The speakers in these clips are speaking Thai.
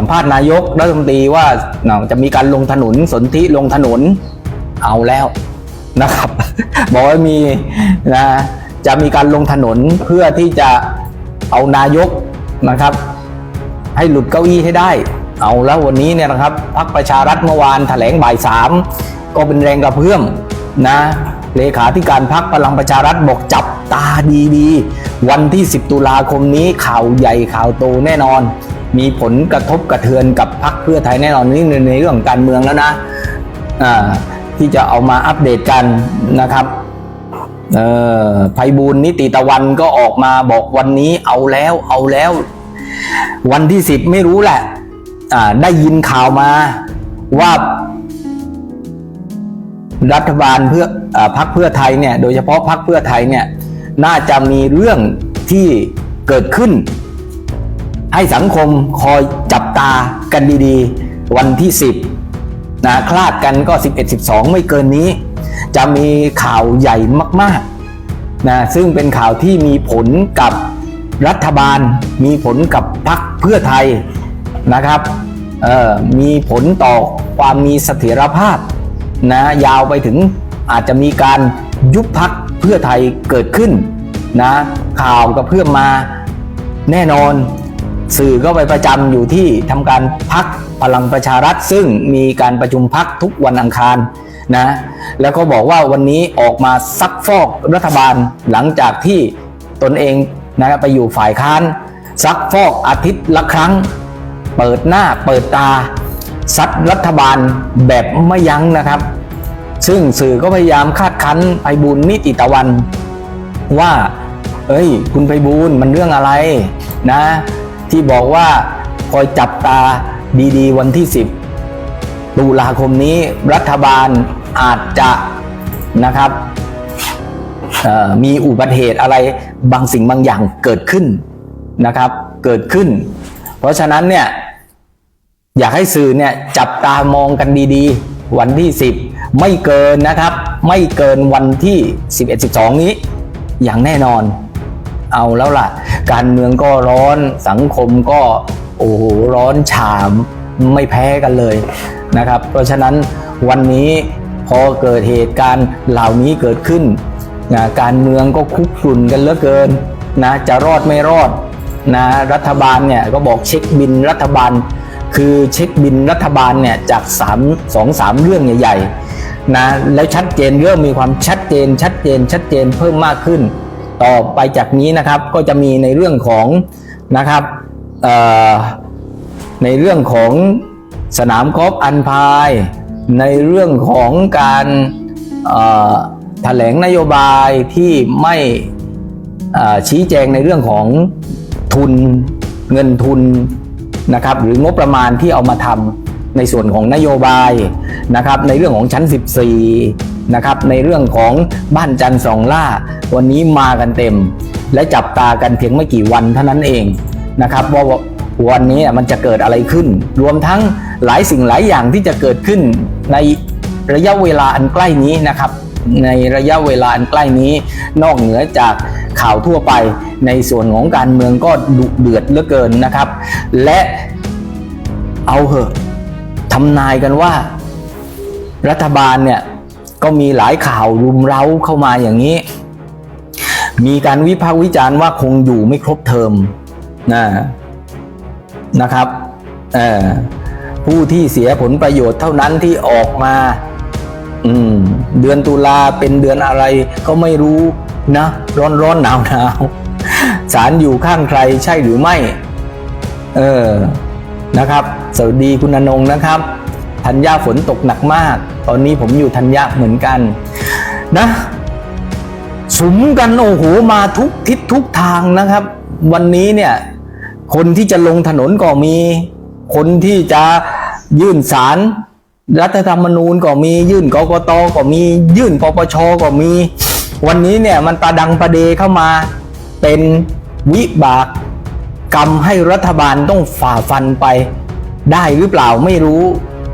สัมภาษณ์นายกรัฐมนตรีว่าจะมีการลงถนนสนธิลงถนนเอาแล้วนะครับ บอกว่ามีนะจะมีการลงถนนเพื่อที่จะเอานายกนะครับ ให้หลุดเก้าอี้ให้ได้ เอาแล้ววันนี้เนี่ยนะครับพรรคประชารัฐเมื่อวานแถลงบ่ายสามก็เป็นแรงกระเพื่อมนะเลขาธิการพรรคพลังประชารัฐบอกจับตาดีๆ วันที่ 10 ตุลาคมนี้ข่าวใหญ่ข่าวโตแน่นอน มีผลกระทบกระเทือนกับพรรคเพื่อไทยแน่นอนนี่ในในเรื่องการเมืองแล้วนะที่จะเอามาอัปเดตกันนะครับเออไพบูลนิติตะวันก็ออกมาบอกวันนี้เอาแล้วเอาแล้ว วันที่สิบไม่รู้แหละได้ยินข่าวมาว่ารัฐบาลเพื่ออพรรคเพื่อไทยเนี่ย โดยเฉพาะพรรคเพื่อไทยเนี่ย น่าจะมีเรื่องที่เกิดขึ้น ให้สังคมคอยจับตากันดีๆ วันที่ 10นะคลาดกันก็ 11 12 ไม่เกินนี้ จะมีข่าวใหญ่มากๆนะซึ่งเป็นข่าวที่มีผลกับรัฐบาล มีผลกับพรรคเพื่อไทยนะครับออมีผลต่อความมีเสถียรภาพนะยาวไปถึงอาจจะมีการยุบพักเพื่อไทยเกิดขึ้นนะข่าวกับเพื่อมมาแน่นอน สื่อก็ไปประจำอยู่ที่ทำการพักพลังประชารัฐ ซึ่งมีการประชุมพักทุกวันอังคารนะแล้วก็บอกว่าวันนี้ออกมาซักฟอกรัฐบาลหลังจากที่ตนเองนะไปอยู่ฝ่ายค้าน ซักฟอกอาทิตย์ละครั้ง เปิดหน้าเปิดตาซัดรัฐบาลแบบไม่ยั้งนะครับ ซึ่งสื่อก็พยายามคาดคั้นไพบุญนิติตะวัน ว่า เอ้ย คุณไพบูลมันเรื่องอะไรนะ ที่บอกว่าคอยจับตาดีๆ วันที่ 10 ตุลาคมนี้รัฐบาลอาจจะนะครับมีอุบัติเหตุอะไรบางสิ่งบางอย่างเกิดขึ้นนะครับเกิดขึ้น เพราะฉะนั้นเนี่ยอยากให้สื่อเนี่ยจับตามองกันดีๆ วันที่ 10 ไม่เกินนะครับ ไม่เกินวันที่ 11 12 นี้อย่างแน่นอน เอาแล้วล่ะ การเมืองก็ร้อนสังคมก็โอ้โหร้อนฉามไม่แพ้กันเลยนะครับ เพราะฉะนั้นวันนี้พอเกิดเหตุการณ์เหล่านี้เกิดขึ้นนะการเมืองก็คุกรุ่นกันเหลือเกินนะจะรอดไม่รอดนะรัฐบาลเนี่ยก็บอกเช็คบินรัฐบาล คือเช็คบินรัฐบาลเนี่ยจาก3 2 3 เรื่องใหญ่ๆนะแล้วชัดเจนเริ่มมีความชัดเจนชัดเจนชัดเจนเพิ่มมากขึ้น ต่อไปจากนี้นะครับก็จะมีในเรื่องของนะครับในเรื่องของสนามกอล์ฟอันพาย ในเรื่องของการแถลงนโยบายที่ไม่ชี้แจงในเรื่องของทุนเงินทุนนะครับหรืองบประมาณที่เอามาทำในส่วนของนโยบายนะครับในเรื่องของชั้น 14 นะครับในเรื่องของบ้านจันทร์สองล่า วันนี้มากันเต็ม และจับตากันเพียงไม่กี่วันเท่านั้นเองนะครับว่าวันนี้มันจะเกิดอะไรขึ้น รวมทั้งหลายสิ่งหลายอย่างที่จะเกิดขึ้นในระยะเวลาอันใกล้นี้นะครับ ในระยะเวลาอันใกล้นี้ นอกเหนือจากข่าวทั่วไป ในส่วนของการเมืองก็ดุเดือดเหลือเกินนะครับ และเอาเหอะทำนายกันว่า รัฐบาลเนี่ย ก็มีหลายข่าวรุมเร้าเข้ามาอย่างนี้ มีการวิพากษ์วิจารณ์ว่าคงอยู่ไม่ครบเทอมนะนะครับผู้ที่เสียผลประโยชน์เท่านั้นที่ออกมาอืมเดือนตุลาเป็นเดือนอะไรก็ไม่รู้นะ ร้อนร้อนหนาวหนาวสารอยู่ข้างใครใช่หรือไม่ เออนะครับ สวัสดีคุณอนงนะครับ ธัญญาฝนตกหนักมาก ตอนนี้ผมอยู่ธัญญาเหมือนกันนะสุมกันโอ้โหมาทุกทิศทุกทางนะครับ วันนี้เนี่ย คนที่จะลงถนนก็มี คนที่จะยื่นสารรัฐธรรมนูญก็มียื่นกกตก็มียื่นปปชก็มี วันนี้เนี่ยมันประดังประเดเข้ามาเป็นวิบากกรรมให้รัฐบาลต้องฝ่าฟันไป ได้หรือเปล่าไม่รู้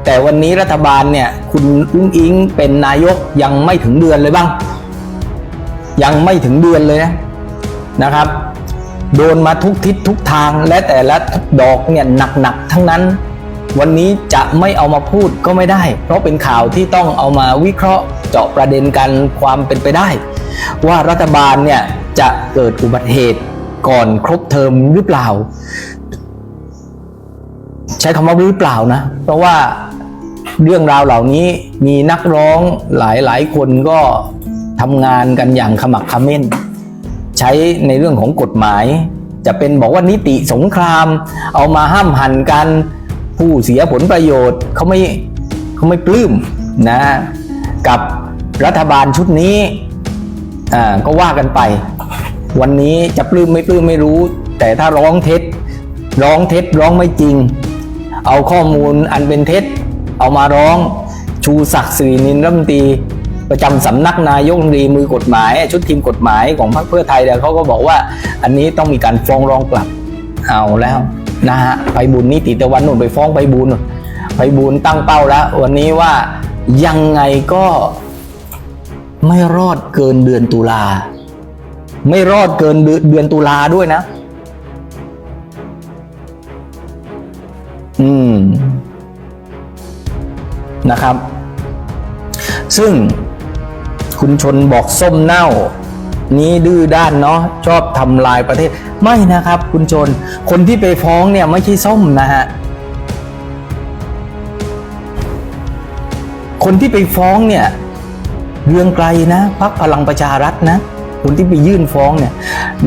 แต่วันนี้รัฐบาลเนี่ยคุณอุ้งอิงเป็นนายกยังไม่ถึงเดือนเลยบ้าง ยังไม่ถึงเดือนเลยนะนะครับ โดนมาทุกทิศทุกทางและแต่ละดอกเนี่ยหนักๆทั้งนั้น วันนี้จะไม่เอามาพูดก็ไม่ได้ เพราะเป็นข่าวที่ต้องเอามาวิเคราะห์เจาะประเด็นกันความเป็นไปได้ ว่ารัฐบาลเนี่ยจะเกิดอุบัติเหตุก่อนครบเทอมหรือเปล่า ใช้คำว่าหรือเปล่านะ เพราะว่าเรื่องราวเหล่านี้มีนักร้องหลายหลายคนก็ทำงานกันอย่างขมักขม้น ใช้ในเรื่องของกฎหมาย จะเป็นบอกว่านิติสงคราม เอามาห้ามหันกัน ผู้เสียผลประโยชน์เขาไม่เขาไม่ปลื้มนะกับรัฐบาลชุดนี้อ่าก็ว่ากันไป วันนี้จะปลื้มไม่ปลื้มไม่รู้ แต่ถ้าร้องเท็จ ร้องเท็จร้องไม่จริง เอาข้อมูลอันเป็นเท็จ เอามาร้อง ชูศักดิ์สิรินินรัฐมนตรีประจำสำนักนายกรัฐมนตรีมือกฎหมาย ชุดทีมกฎหมายของพรรคเพื่อไทยเนี่ยเขาก็บอกว่า อันนี้ต้องมีการฟ้องร้องกลับเอาแล้วนะฮะไปบุญนิติตะวันนุ่นไปฟ้องไปบุญไปบุญตั้งเป้าแล้ว วันนี้ว่ายังไงก็ไม่รอดเกินเดือนตุลา ไม่รอดเกินเดือนตุลาด้วยนะ อืม นะครับ ซึ่งคุณชนบอกส้มเน่า นี้ดื้อด้านเนาะชอบทำลายประเทศ ไม่นะครับ คุณชน คนที่ไปฟ้องเนี่ยไม่ใช่ส้มนะฮะคนที่ไปฟ้องเนี่ยเรืองไกลนะพักพลังประชารัฐนะ คนที่ไปยื่นฟ้องเนี่ย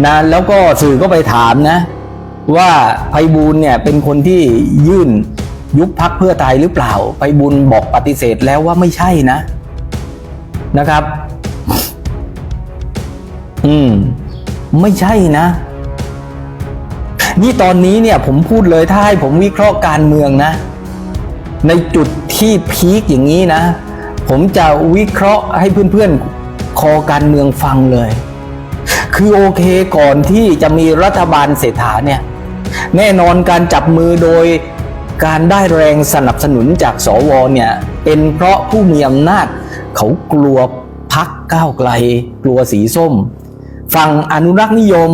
นะแล้วก็สื่อก็ไปถามนะ ว่าไพบูลเนี่ยเป็นคนที่ยื่นยุบพักเพื่อไทยหรือเปล่าไพบูลบอกปฏิเสธแล้วว่าไม่ใช่นะนะครับ อืม ไม่ใช่นะ นี่ตอนนี้เนี่ย ผมพูดเลยถ้าให้ผมวิเคราะห์การเมืองนะ ในจุดที่พีคอย่างนี้นะ ผมจะวิเคราะห์ให้เพื่อนๆ คอการเมืองฟังเลย คือโอเคก่อนที่จะมีรัฐบาลเศรษฐาเนี่ย แน่นอนการจับมือโดยการได้แรงสนับสนุนจากสวเนี่ยเป็นเพราะผู้มีอำนาจ เขากลัวพักก้าวไกล กลัวสีส้ม ฝั่งอนุรักษ์นิยม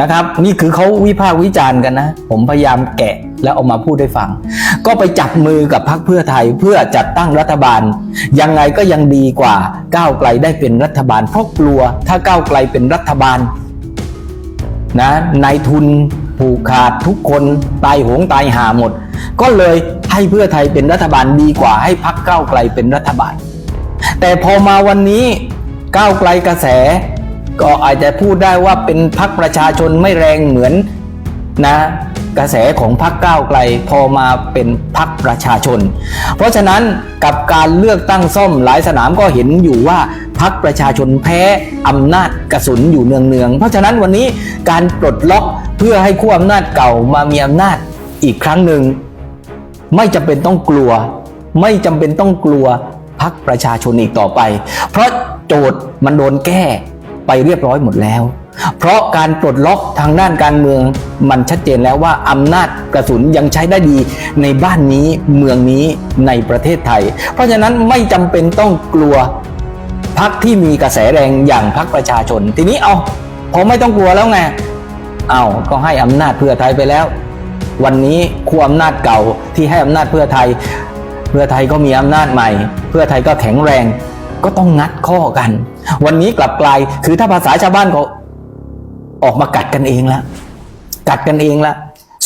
นะครับ นี่คือเขาวิพากษ์วิจารณ์กันนะ ผมพยายามแกะแล้วเอามาพูดให้ฟัง ก็ไปจับมือกับพรรคเพื่อไทยเพื่อจัดตั้งรัฐบาล ยังไงก็ยังดีกว่าก้าวไกลได้เป็นรัฐบาลเพราะกลัวถ้าก้าวไกลเป็นรัฐบาลนะนายทุน ผูกขาดทุกคนตายโหงตายหาหมด ก็เลยให้เพื่อไทยเป็นรัฐบาลดีกว่าให้พักก้าวไกลเป็นรัฐบาล แต่พอมาวันนี้ก้าวไกลกระแส ก็อาจจะพูดได้ว่าเป็นพักประชาชนไม่แรงเหมือนนะ กระแสของพักก้าวไกลพอมาเป็นพักประชาชน เพราะฉะนั้นกับการเลือกตั้งซ่อมหลายสนามก็เห็นอยู่ว่าพักประชาชนแพ้อำนาจกระสุนอยู่เนืองๆ เพราะฉะนั้นวันนี้การปลดล็อกเพื่อให้ขั้วอำนาจเก่ามามีอำนาจอีกครั้งหนึ่งไม่จำเป็นต้องกลัว ไม่จำเป็นต้องกลัวพักประชาชนอีกต่อไป เพราะโจทย์มันโดนแก้ไปเรียบร้อยหมดแล้ว เพราะการปลดล็อกทางด้านการเมืองมันชัดเจนแล้วว่าอำนาจกระสุนยังใช้ได้ดีในบ้านนี้เมืองนี้ในประเทศไทย เพราะฉะนั้นไม่จำเป็นต้องกลัวพักที่มีกระแสแรงอย่างพักประชาชน ทีนี้เอาพอไม่ต้องกลัวแล้วไงเอาก็ให้อำนาจเพื่อไทยไปแล้ว วันนี้ขั้วอำนาจเก่าที่ให้อำนาจเพื่อไทย เพื่อไทยก็มีอำนาจใหม่ เพื่อไทยก็แข็งแรงก็ต้องงัดข้อกัน วันนี้กลับกลายคือถ้าภาษาชาวบ้านเขา ออกมากัดกันเองแล้วกัดกันเองละ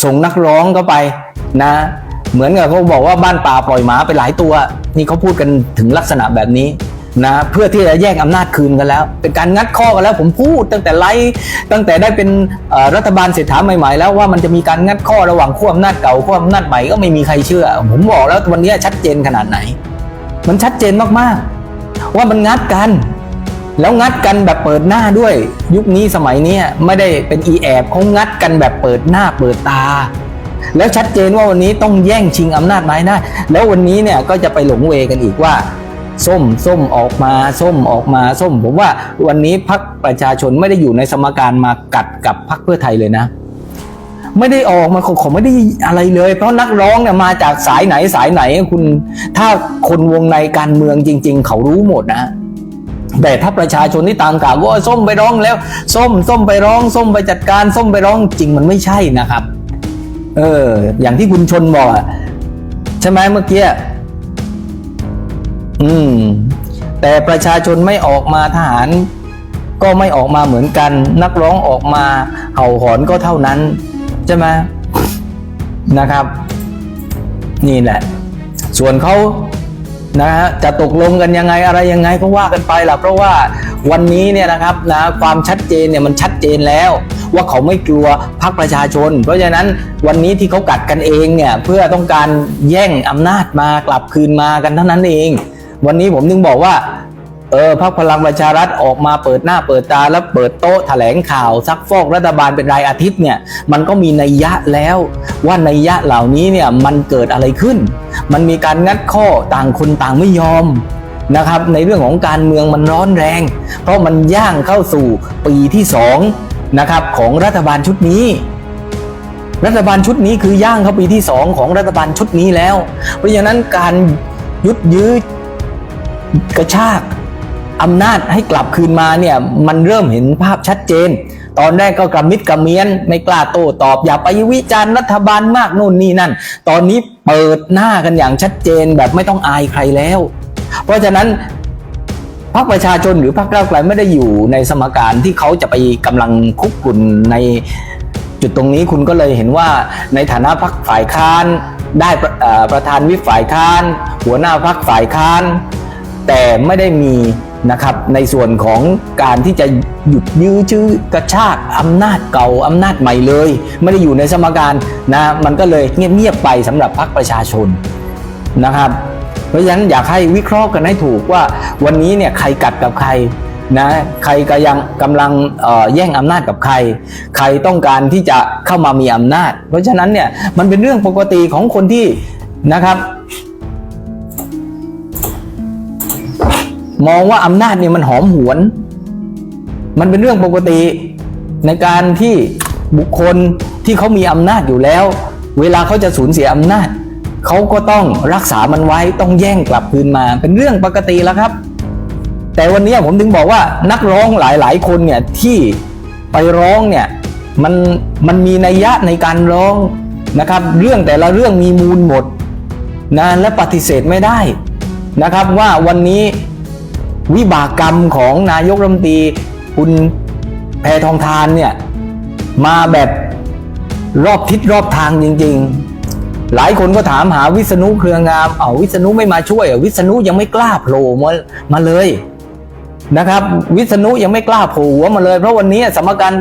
ส่งนักร้องเข้าไปนะ เหมือนกับเขาบอกว่าบ้านป่าปล่อยหมาไปหลายตัว นี่เขาพูดกันถึงลักษณะแบบนี้นะเพื่อที่จะแย่งอำนาจคืนกันแล้ว เป็นการงัดข้อกันแล้วผมพูดตั้งแต่ไลฟ์ตั้งแต่ได้เป็นรัฐบาลเศรษฐาใหม่ๆ แล้วว่ามันจะมีการงัดข้อระหว่างขั้วอำนาจเก่าขั้วอำนาจใหม่ก็ไม่มีใครเชื่อ ผมบอกแล้ววันนี้ชัดเจนขนาดไหน มันชัดเจนมากๆ ว่ามันงัดกัน แล้วงัดกันแบบเปิดหน้าด้วย ยุคนี้สมัยนี้ไม่ได้เป็นอีแอบเขางัดกันแบบเปิดหน้าเปิดตา แล้วชัดเจนว่าวันนี้ต้องแย่งชิงอำนาจไม้ได้แล้ววันนี้เนี่ยก็จะไปหลงเวกันอีกว่า ส้มส้มออกมาส้มออกมาส้ม ผมว่าวันนี้พักประชาชนไม่ได้อยู่ในสมการมากัดกับพักเพื่อไทยเลยนะ ไม่ได้ออกมาขาไม่ได้อะไรเลย เพราะนักร้องเนี่ยมาจากสายไหนสายไหนคุณ ถ้าคนวงในการเมืองจริง ๆ เขารู้หมดนะ แต่ถ้าประชาชนที่ตามข่าวว่าส้มไปร้องแล้ว ส้มส้มไปร้อง ส้มไปจัดการ ส้มไปร้องจริงมันไม่ใช่นะครับ เออ อย่างที่คุณชนบอกอะใช่ไหมเมื่อกี้อืม แต่ประชาชนไม่ออกมาทหาร ก็ไม่ออกมาเหมือนกัน นักร้องออกมาเห่าหอนก็เท่านั้น ใช่ไหมนะครับ นี่แหละ ส่วนเขา นะฮะจะตกลงกันยังไงอะไรยังไงก็ว่ากันไปล่ะเพราะว่าวันนี้เนี่ยนะครับนะความชัดเจนเนี่ยมันชัดเจนแล้ว ว่าเขาไม่กลัวพรรคประชาชน เพราะฉะนั้นวันนี้ที่เขากัดกันเองเนี่ยเพื่อต้องการแย่งอำนาจมากลับคืนมากันเท่านั้นเอง วันนี้ผมถึงบอกว่า เออพรรคพลังประชารัฐออกมาเปิดหน้าเปิดตาแล้วเปิดโต๊ะแถลงข่าวซักฟอกรัฐบาลเป็นรายอาทิตย์เนี่ยมันก็มีนัยยะแล้วว่านัยยะเหล่านี้เนี่ยมันเกิดอะไรขึ้น มันมีการงัดข้อต่างคนต่างไม่ยอมนะครับในเรื่องของการเมืองมันร้อนแรง เพราะมันย่างเข้าสู่ปีที่สองนะครับของรัฐบาลชุดนี้ รัฐบาลชุดนี้คือย่างเข้าปีที่สองของรัฐบาลชุดนี้แล้ว เพราะฉะนั้นการยุดยื้อกระชาก อำนาจให้กลับคืนมาเนี่ยมันเริ่มเห็นภาพชัดเจน ตอนแรกก็กระมิดกระเมียน ไม่กล้าโต้ตอบอย่าไปวิจารณ์รัฐบาลมากโน่นนี่นั่น ตอนนี้เปิดหน้ากันอย่างชัดเจนแบบไม่ต้องอายใครแล้ว เพราะฉะนั้นพรรคประชาชนหรือพรรคก้าวไกลไม่ได้อยู่ในสมการที่เขาจะไปกำลังคุกกุ่นในจุดตรงนี้คุณก็เลยเห็นว่าในฐานะพรรคฝ่ายค้านได้ประประธานวิปฝ่ายค้าน หัวหน้าพรรคฝ่ายค้าน แต่ไม่ได้มี นะครับในส่วนของการที่จะหยุดยื้อชื้อกระชากอำนาจเก่าอำนาจใหม่เลย ไม่ได้อยู่ในสมการนะมันก็เลยเงียบๆไปสำหรับพรรคประชาชนนะครับ เพราะฉะนั้นอยากให้วิเคราะห์กันให้ถูกว่าวันนี้เนี่ยใครกัดกับใครนะใครก็ยังกำลังแย่งอำนาจกับใคร ใครต้องการที่จะเข้ามามีอำนาจ เพราะฉะนั้นเนี่ยมันเป็นเรื่องปกติของคนที่นะครับ มองว่าอำนาจเนี่ยมันหอมหวน มันเป็นเรื่องปกติในการที่บุคคลที่เขามีอำนาจอยู่แล้ว เวลาเขาจะสูญเสียอำนาจเขาก็ต้องรักษามันไว้ต้องแย่งกลับคืนมา เป็นเรื่องปกติแล้วครับ แต่วันนี้ผมถึงบอกว่านักร้องหลาย ๆ คนเนี่ยที่ไปร้องเนี่ยมันมันมีนัยยะในการร้องนะครับ เรื่องแต่ละเรื่องมีมูลหมดนะและปฏิเสธไม่ได้นะครับว่าวันนี้ วิบากกรรมของนายกรัฐมนตรีคุณแพทองทานเนี่ยมาแบบรอบทิศรอบทางจริง ๆ หลายคนก็ถามหาวิษณุเครืองาม เอาวิษณุไม่มาช่วยอวิษณุยังไม่กล้าโผล่มามาเลยนะครับ วิษณุยังไม่กล้าโผล่หัวมาเลย เพราะวันนี้สมการ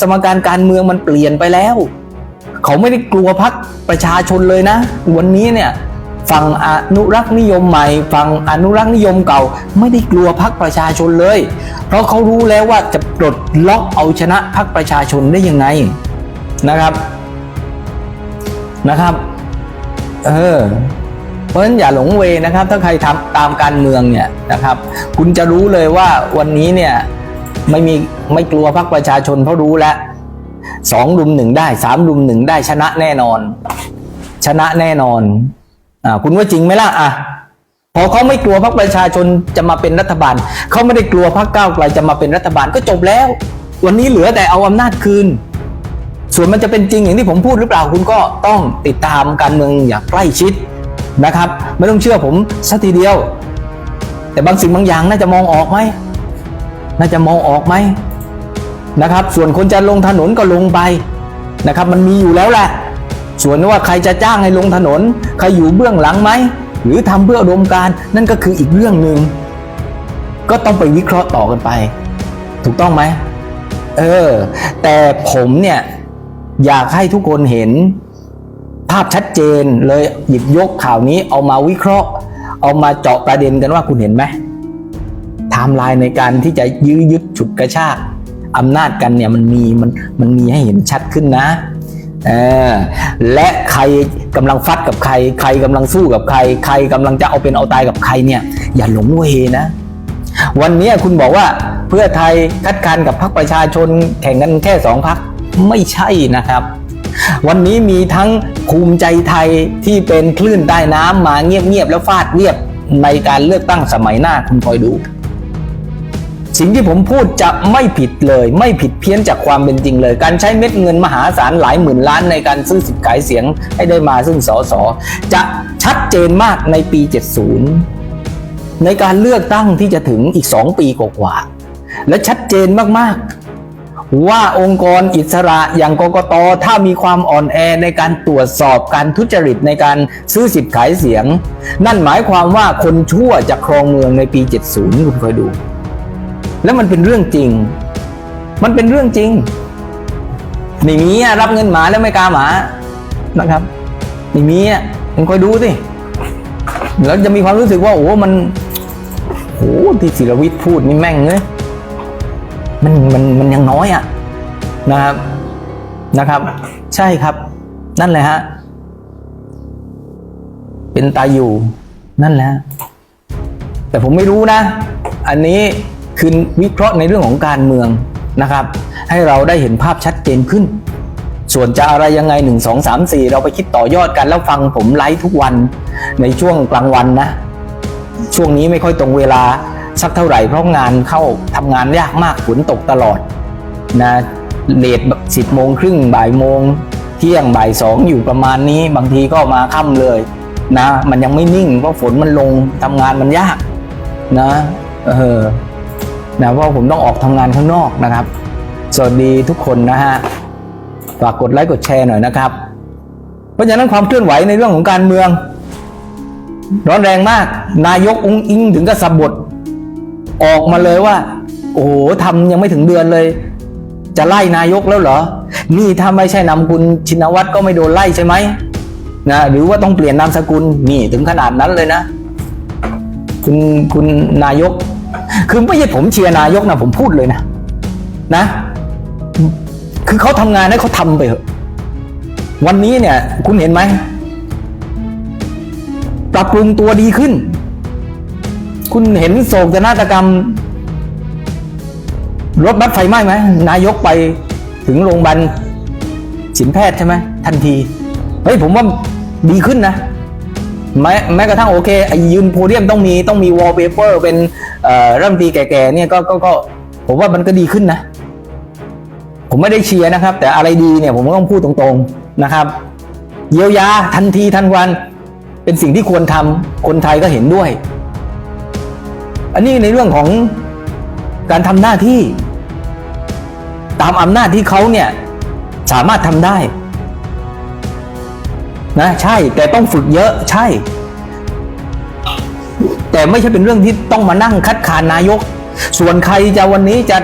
สมการการเมืองมันเปลี่ยนไปแล้ว เขาไม่ได้กลัวพักประชาชนเลยนะ วันนี้เนี่ย ฝั่งอนุรักษ์นิยมใหม่ฝั่งอนุรักษ์นิยมเก่า ไม่ได้กลัวพักประชาชนเลย เพราะเขารู้แล้วว่าจะปลดล็อกเอาชนะพักประชาชนได้ยังไงนะครับนะครับเออเพราะฉะนั้นอย่าหลงเวนะครับ ถ้าใครทำตามการเมืองเนี่ยนะครับ คุณจะรู้เลยว่าวันนี้เนี่ยไม่มีไม่กลัวพักประชาชนเพราะรู้แล้วสองรุมหนึ่งได้สามรุมหนึ่งได้ชนะแน่นอน ชนะแน่นอน อ่าคุณว่าจริงไหมล่ะอะพอเขาไม่กลัวพักประชาชนจะมาเป็นรัฐบาลเขาไม่ได้กลัวพักก้าวไกลจะมาเป็นรัฐบาลก็จบแล้ว วันนี้เหลือแต่เอาอำนาจคืน ส่วนมันจะเป็นจริงอย่างที่ผมพูดหรือเปล่าคุณก็ต้องติดตามการเมืองอย่างใกล้ชิดนะครับ ไม่ต้องเชื่อผมสักทีเดียว แต่บางสิ่งบางอย่างน่าจะมองออกไหมน่าจะมองออกไหมนะครับ ส่วนคนจะลงถนนก็ลงไปนะครับ มันมีอยู่แล้วแหละ ส่วนว่าใครจะจ้างให้ลงถนน ใครอยู่เบื้องหลังไหม หรือทำเพื่ออุดมการนั่นก็คืออีกเรื่องหนึ่งก็ต้องไปวิเคราะห์ต่อกันไป ถูกต้องไหมเออ แต่ผมเนี่ยอยากให้ทุกคนเห็นภาพชัดเจนเลยหยิบยกข่าวนี้เอามาวิเคราะห์ เอามาเจาะประเด็นกันว่าคุณเห็นไหมไทม์ไลน์ในการที่จะยื้อยึดฉุดกระชากอำนาจกันเนี่ยมันมีมันมันมีให้เห็นชัดขึ้นนะเออ และใครกำลังฟัดกับใคร ใครกำลังสู้กับใคร ใครกำลังจะเอาเป็นเอาตายกับใครเนี่ย อย่าหลงเวนะ วันนี้คุณบอกว่าเพื่อไทยคัดค้านกับพรรคประชาชนแข่งกันแค่สองพรรคไม่ใช่นะครับวันนี้มีทั้งภูมิใจไทยที่เป็นคลื่นใต้น้ำมาเงียบๆแล้วฟาดเรียบในการเลือกตั้งสมัยหน้าคุณคอยดู สิ่งที่ผมพูดจะไม่ผิดเลย ไม่ผิดเพี้ยนจากความเป็นจริงเลย การใช้เม็ดเงินมหาศาลหลายหมื่นล้านในการซื้อสิทธิ์ขายเสียงให้ได้มาซึ่งสสจะชัดเจนมากในปี 70 ในการเลือกตั้งที่จะถึงอีก 2 ปีกว่าๆและชัดเจนมากๆ ว่าองค์กรอิสระอย่างกกตถ้ามีความอ่อนแอในการตรวจสอบการทุจริตในการซื้อสิทธิ์ขายเสียง นั่นหมายความว่าคนชั่วจะครองเมืองในปี 70 คุณคอยดู แล้วมันเป็นเรื่องจริง มันเป็นเรื่องจริงไม่มีอะรับเงินหมาแล้วไม่กล้าหมานะครับไม่มีอะคุณคอยดูสิแล้วจะมีความรู้สึกว่าโอ้มันโอ้ที่ศิรวิทย์พูดนี่แม่งเลยมันมันมันยังน้อยอะนะครับนะครับ ใช่ครับ นั่นแหละฮะเป็นตายอยู่นั่นแหละแต่ผมไม่รู้นะ อันนี้ คือวิเคราะห์ในเรื่องของการเมืองนะครับ ให้เราได้เห็นภาพชัดเจนขึ้น ส่วนจะอะไรยังไง 1 2 3 4 เราไปคิดต่อยอดกันแล้วฟังผมไลฟ์ทุกวันในช่วงกลางวันนะ ช่วงนี้ไม่ค่อยตรงเวลาสักเท่าไหร่เพราะงานเข้าทำงานยากมากฝนตกตลอดนะเลทสิบโมงครึ่งบ่ายโมงเที่ยงบ่ายสองอยู่ประมาณนี้บางทีก็มาค่ำเลยนะ มันยังไม่นิ่งเพราะฝนมันลงทำงานมันยากนะ เออ นะเพราะผมต้องออกทำงานข้างนอกนะครับ สวัสดีทุกคนนะฮะฝากกดไลค์กดแชร์หน่อยนะครับ เพราะฉะนั้นความเคลื่อนไหวในเรื่องของการเมือง ร้อนแรงมาก นายกอุ้งอิงถึงกับสะบดออกมาเลยว่า โอ้โหทำยังไม่ถึงเดือนเลย จะไล่นายกแล้วเหรอ นี่ถ้าไม่ใช่นำคุณชินวัตรก็ไม่โดนไล่ใช่ไหมนะหรือว่าต้องเปลี่ยนนามสกุลนี่ถึงขนาดนั้นเลยนะ คุณคุณนายก คือไม่ใช่ผมเชียร์นายกนะผมพูดเลยนะ นะ คือเขาทำงานให้เขาทำไปเถอะวันนี้เนี่ย คุณเห็นไหมปรับปรุงตัวดีขึ้น คุณเห็นโศกนาฏกรรม รถบัสไฟไหม้ไหมนายกไปถึงโรงพยาบาลศิลแพทย์ใช่ไหมทันทีเฮ้ยผมว่าดีขึ้นนะแม้แม้กระทั่งโอเคไอยืนโพเดียมต้องมีต้องมีวอลเปเปอร์เป็น รัฐมนตรีแก่ๆเนี่ยก็ก็ก็ผมว่ามันก็ดีขึ้นนะ ผมไม่ได้เชียร์นะครับ แต่อะไรดีเนี่ยผมก็ต้องพูดตรงๆนะครับ เยียวยาทันทีทันวัน เป็นสิ่งที่ควรทำคนไทยก็เห็นด้วย อันนี้ในเรื่องของการทำหน้าที่ ตามอำนาจที่เขาเนี่ยสามารถทำได้นะใช่แต่ต้องฝึกเยอะใช่ แต่ไม่ใช่เป็นเรื่องที่ต้องมานั่งคัดค้านนายก ส่วนใครจะวันนี้จะ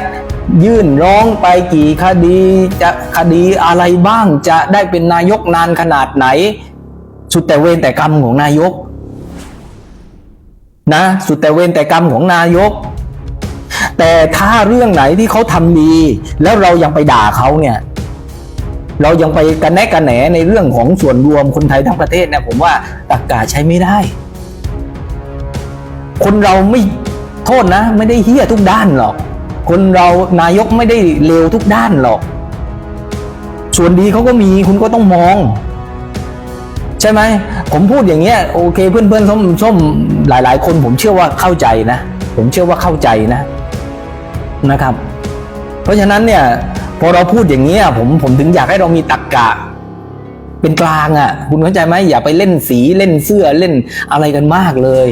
ยื่นร้องไปกี่คดีจะคดีอะไรบ้างจะได้เป็นนายกนานขนาดไหน สุดแต่เวรแต่กรรมของนายก นะ สุดแต่เวรแต่กรรมของนายก แต่ถ้าเรื่องไหนที่เขาทำดี แล้วเรายังไปด่าเขาเนี่ยเรายังไปกันแนะกันแหนในเรื่องของส่วนรวมคนไทยทั้งประเทศเนี่ยผมว่าตากาใช้ไม่ได้ คนเราไม่โทษนะ ไม่ได้เฮี้ยทุกด้านหรอก คนเรานายกไม่ได้เลวทุกด้านหรอก ส่วนดีเขาก็มีคุณก็ต้องมอง ใช่ไหม ผมพูดอย่างเงี้ยโอเค เพื่อนเพื่อนๆส้มส้มหลาย ๆ คนผมเชื่อว่าเข้าใจนะ ผมเชื่อว่าเข้าใจนะนะครับ เพราะฉะนั้นเนี่ยพอเราพูดอย่างเงี้ยผมผมถึงอยากให้เรามีตรกกะ เป็นกลางอะ่ะ คุณเข้าใจไหมอย่าไปเล่นสีเล่นเสื้อเล่นอะไรกันมากเลย